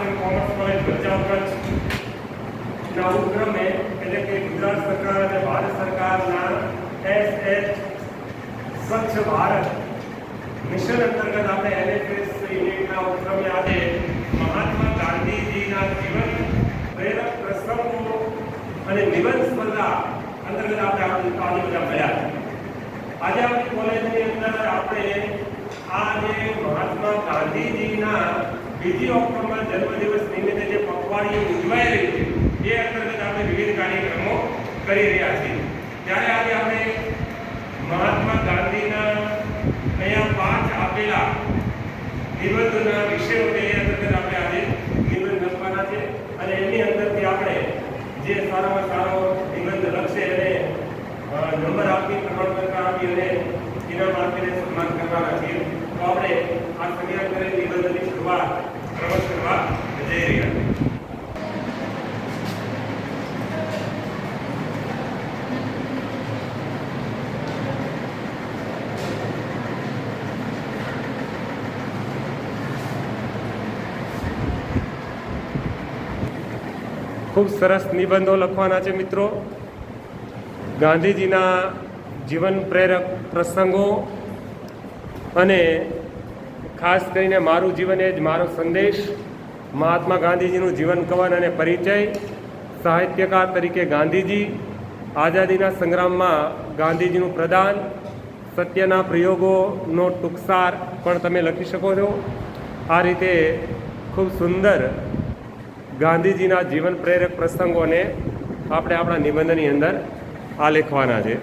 Arts commerce college Bhachau કચ્છના ઉપક્રમે એટલે કે ગુજરાત સરકાર અને ભારત સરકારના એસ એચ સ્વચ્છ ભારત મિશન અંતર્ગત આપણે એનએફએસ યુનિટના ઉપક્રમે આજે મહાત્મા ગાંધીજીના જીવન પ્રેરક પ્રસંગો અને નિબંધ સ્પર્ધા અંતર્ગત આપણે આજે બધા મળ્યા આજે આપણી કોલેજની અંદર આપણે આ જે મહાત્મા ગાંધીજીના બીજી ઓક્ટોબર જન્મદિવસ નિમિત્તે જે પખવાડિયું ઉજવાઈ છે એ અંતર્ગત આપણે વિવિધ કાર્યક્રમો કરી રહ્યા છીએ. ત્યારે આજે આપણે મહાત્મા ગાંધીના અહીંયા પાંચ આપેલા નિબંધના વિષયો એ અંતર્ગત આપણે આજે નિબંધ લખવાના છે. અને એની અંદરથી આપણે જે સારામાં સારો નિબંધ લખશે એને અ, નંબર આપી પ્રમાણપત્ર આપી અને ઇનામ આપીને સન્માન કરવાના છીએ. તો આપણે આ સંજ્ઞા કરેલ પ્રવત કરવા જઈ રહ્યા છે ખૂબ સરસ નિબંધો લખવાના છે મિત્રો. ગાંધીજીના જીવન પ્રેરક પ્રસંગો અને ખાસ કરીને મારું જીવન એ જ મારો સંદેશ, મહાત્મા ગાંધીજીનું જીવન કવન અને પરિચય, સાહિત્યકાર તરીકે ગાંધીજી, આઝાદીના સંગ્રામમાં ગાંધીજીનું પ્રદાન, સત્યના પ્રયોગોનો ટૂંકસાર પણ તમે લખી શકો છો. આ રીતે ખૂબ સુંદર ગાંધીજીના જીવન પ્રેરક પ્રસંગોને આપણે આપણા નિબંધની અંદર આ લખવાના છે.